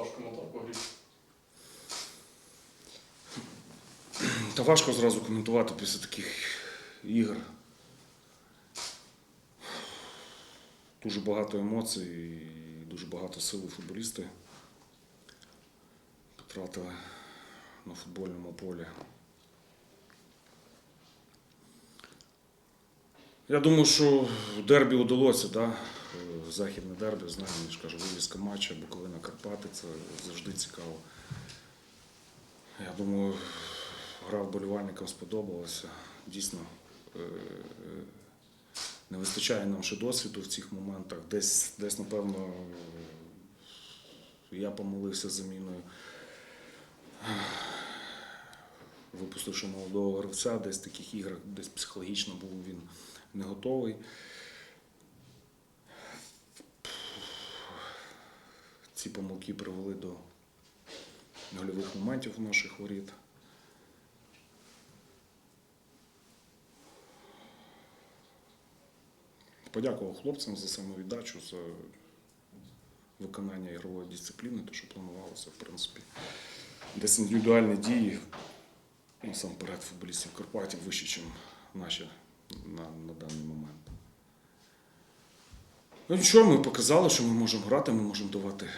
ваш коментар по? Та важко зразу коментувати після таких ігор. Дуже багато емоцій і дуже багато сили футболісти потратили на футбольному полі. Я думаю, що дербі удалося, да? Західне дербі, знаємо, я кажу, вивізка матча, Буковина Карпати, це завжди цікаво. Я думаю, гра вболівальникам сподобалася. Дійсно, е, не вистачає нам ще досвіду в цих моментах. Десь, десь напевно, я помилився заміною. Випустивши молодого гравця, десь в таких іграх, десь психологічно був він не готовий. Ці помилки привели до гольових моментів у наших воріт. Подякував хлопцям за самовіддачу, за виконання ігрової дисципліни, те, що планувалося, в принципі. Десь індивідуальні дії, насамперед, футболістів Карпатів вище, ніж наші на, на даний момент. Ну нічого, ми показали, що ми можемо грати, ми можемо давати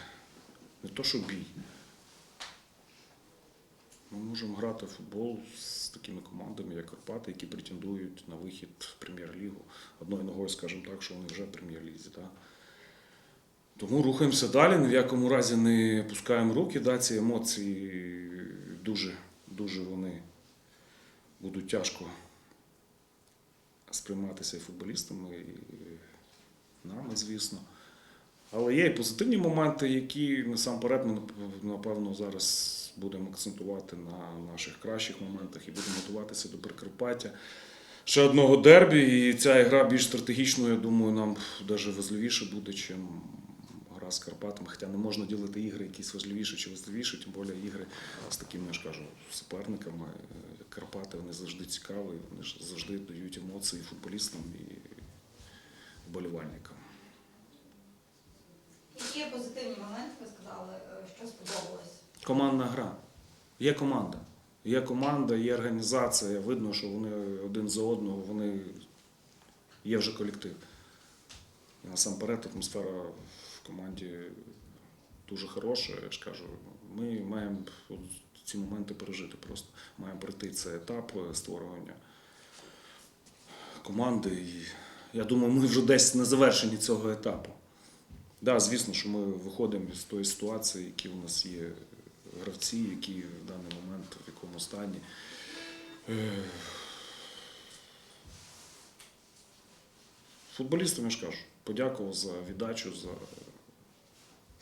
не то, що бій. Ми можемо грати в футбол з такими командами, як Карпати, які претендують на вихід в прем'єр-лігу. Одною ногою, скажімо так, що вони вже в прем'єр-лізі. Да? Тому рухаємося далі, ні в якому разі не пускаємо руки. Да? Ці емоції дуже, дуже вони будуть тяжко сприйматися і футболістами, і нами, звісно. Але є і позитивні моменти, які насамперед ми напевно зараз будемо акцентувати на наших кращих моментах і будемо готуватися до Прикарпаття. Ще одного дербі, і ця гра більш стратегічною, я думаю, нам навіть важливіше буде, ніж гра з Карпатами. Хоча не можна ділити ігри, якісь важливіші чи важливіші, тим більше ігри з такими, я ж кажу, суперниками. Карпати вони завжди цікаві, вони ж завжди дають емоції футболістам і вболівальникам. Які позитивні моменти, ви сказали, е, що сподобалось? Командна гра. Є команда. Є команда, є організація. Видно, що вони один за одного, вони є вже колектив. І насамперед атмосфера в команді дуже хороша. Я ж кажу, ми маємо ці моменти пережити просто. Маємо пройти цей етап створювання команди. І я думаю, ми вже десь на завершенні цього етапу. Да, звісно, що ми виходимо з тої ситуації, які у нас є гравці, які в даний момент в якому стані. Е, Футболістам я ж кажу, подякував за віддачу, за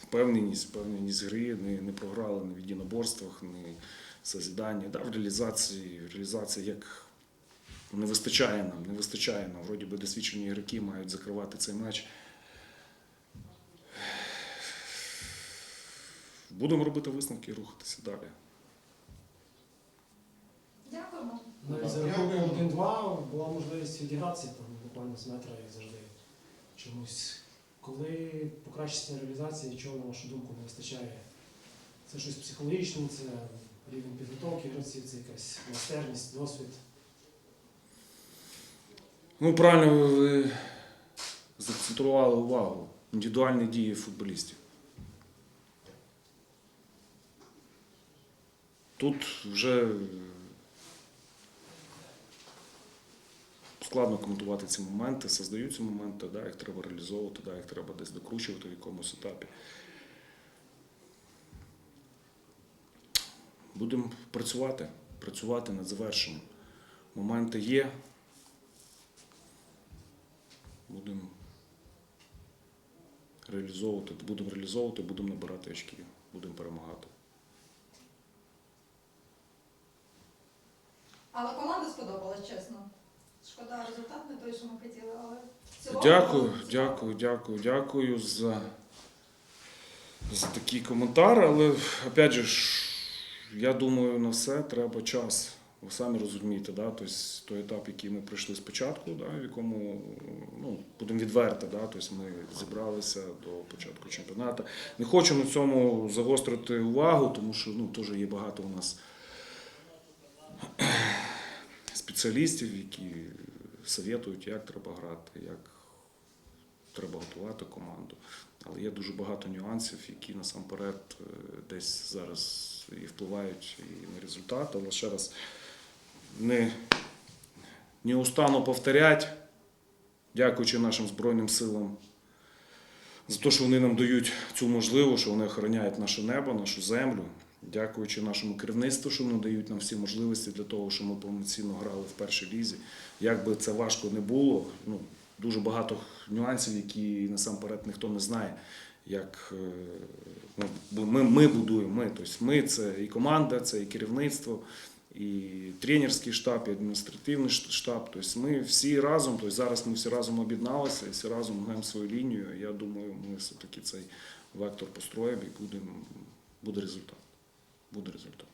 впевненість, впевненість гри, не, не програли ні в єдиноборствах, ні в созіданні. Да, в реалізації, в реалізації як не вистачає нам, не вистачає нам. Вроді би досвідчені ігроки мають закривати цей матч. Будемо робити висновки і рухатися далі. Дякуємо. Навіть за рахунком 1-2 була можливість відігратися там буквально з метра, як завжди. Чомусь. Коли покращиться реалізація, чого, на вашу думку, не вистачає? Це щось психологічне, це рівень підготовки гравців, це якась майстерність, досвід. Ну, правильно ви заакцентували увагу. Індивідуальні дії футболістів. Тут вже складно коментувати ці моменти, создаються моменти, да, їх треба реалізовувати, да, їх треба десь докручувати в якомусь етапі. Будемо працювати, працювати над завершенням. Моменти є. Будемо реалізовувати, будемо реалізовувати, будемо набирати очки, будемо перемагати. Але команда сподобалась, чесно. Шкода, результат не той, що ми хотіли, але цілому Дякую, дякую, дякую, дякую за, за такий коментар. Але опять же, ж, я думаю, на все треба час. ви самі розумієте, да, тобто той етап, який ми пройшли спочатку, да, в якому ну, будемо відверти, да, тобто ми зібралися до початку чемпіонату. Не хочу на цьому загострити увагу, тому що ну, теж є багато у нас спеціалістів, які советують, як треба грати, як треба готувати команду. Але є дуже багато нюансів, які насамперед е, десь зараз і впливають і на результат. Але ще раз не, не устану повторять, дякуючи нашим Збройним силам за те, що вони нам дають цю можливість, що вони охороняють наше небо, нашу землю. Дякуючи нашому керівництву, що вони дають нам всі можливості для того, щоб ми повноцінно грали в першій лізі. Як би це важко не було, ну, дуже багато нюансів, які насамперед ніхто не знає. Як е, ну, ми, ми будуємо, ми, тобто ми це і команда, це і керівництво, і тренерський штаб, і адміністративний штаб. Тобто ми всі разом, тобто зараз ми всі разом об'єдналися і всі разом гнемо свою лінію. Я думаю, ми все-таки цей вектор построїмо і будемо, буде результат. Буде результат.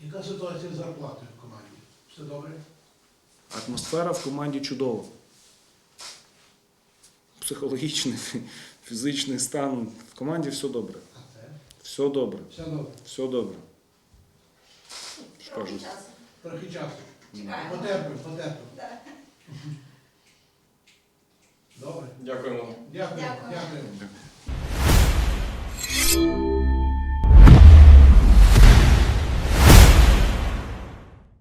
Яка ситуація з зарплатою в команді? Все добре? Атмосфера в команді чудова. Психологічний, фізичний стан. В команді все добре. Все добре. Все добре. Все добре. Що Трохи кажуть? часу. Трохи часу. Чекаємо. Потерпимо, потерпимо. Да. Добре. Дякуємо. Дякую. Дякую.